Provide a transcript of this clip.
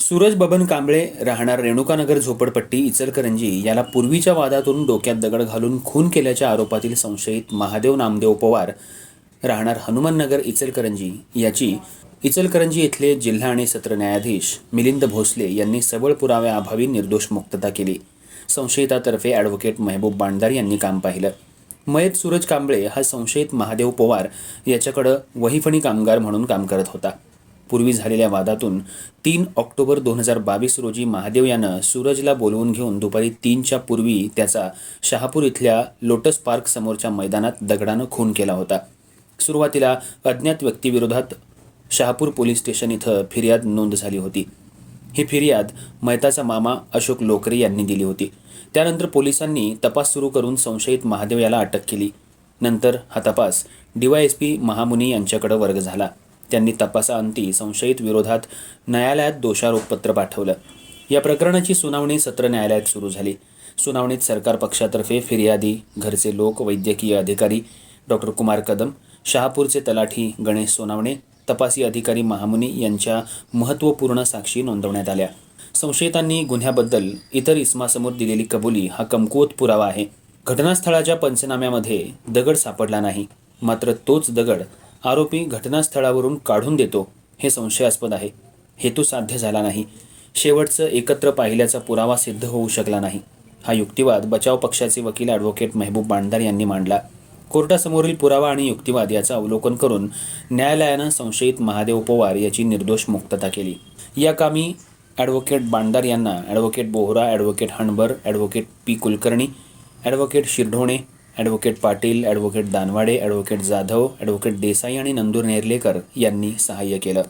सूरज बबन कांबळे राहणार रेणुकानगर झोपडपट्टी इचलकरंजी याला पूर्वीच्या वादातून डोक्यात दगड घालून खून केल्याच्या आरोपातील संशयित महादेव नामदेव पवार राहणार हनुमाननगर इचलकरंजी याची इचलकरंजी येथले जिल्हा आणि सत्र न्यायाधीश मिलिंद भोसले यांनी सबळ पुराव्याअभावी निर्दोष मुक्तता केली. संशयितातर्फे ॲडव्होकेट महबूब बांडदार यांनी काम पाहिलं. मयत सूरज कांबळे हा संशयित महादेव पवार याच्याकडं वहीफणी कामगार म्हणून काम करत होता. पूर्वी झालेल्या वादातून तीन ऑक्टोबर दोन हजार बावीस रोजी महादेव यानं सूरजला बोलवून घेऊन दुपारी तीनच्या पूर्वी त्याचा शहापूर इथल्या लोटस पार्क समोरच्या मैदानात दगडानं खून केला होता. सुरुवातीला अज्ञात व्यक्तीविरोधात शहापूर पोलीस स्टेशन इथं फिर्याद नोंद झाली होती. ही फिर्याद मैताचा मामा अशोक लोकरे यांनी दिली होती. त्यानंतर पोलिसांनी तपास सुरू करून संशयित महादेव याला अटक केली. नंतर हा तपास डीवायएसपी महामुनी यांच्याकडे वर्ग झाला. त्यांनी तपासाअंती संशयित विरोधात न्यायालयात दोषारोपपत्र पाठवलं. या प्रकरणाची सुनावणी सत्र न्यायालयात सुरू झाली. सुनावणीत सरकार पक्षातर्फे फिर्यादी घरचे लोक वैद्यकीय अधिकारी डॉक्टर कुमार कदम शहापूरचे तलाठी गणेश सोनावणे तपासी अधिकारी महामुनी यांच्या महत्त्वपूर्ण साक्षी नोंदवण्यात आल्या. संशयितांनी गुन्ह्याबद्दल इतर इस्मासमोर दिलेली कबुली हा कमकुवत पुरावा आहे. घटनास्थळाच्या पंचनाम्यामध्ये दगड सापडला नाही. मात्र तोच दगड आरोपी घटनास्थळावरून काढून देतो हे संशयास्पद आहे. हेतू साध्य झाला नाही. शेवटचं एकत्र पाहिल्याचा पुरावा सिद्ध होऊ शकला नाही. हा युक्तिवाद बचाव पक्षाचे वकील ॲडव्होकेट महबूब बांडदार यांनी मांडला. कोर्टासमोरील पुरावा आणि युक्तिवाद याचं अवलोकन करून न्यायालयानं संशयित महादेव पवार याची निर्दोष मुक्तता केली. या कामी ॲडव्होकेट बांडार यांना advocate Bohra advocate Hanbar advocate P Kulkarni advocate Shirdhone advocate Patil advocate Danwade advocate Jadhav advocate Desai आणि नंदूर नेर्लेकर यांनी सहाय्य केलं.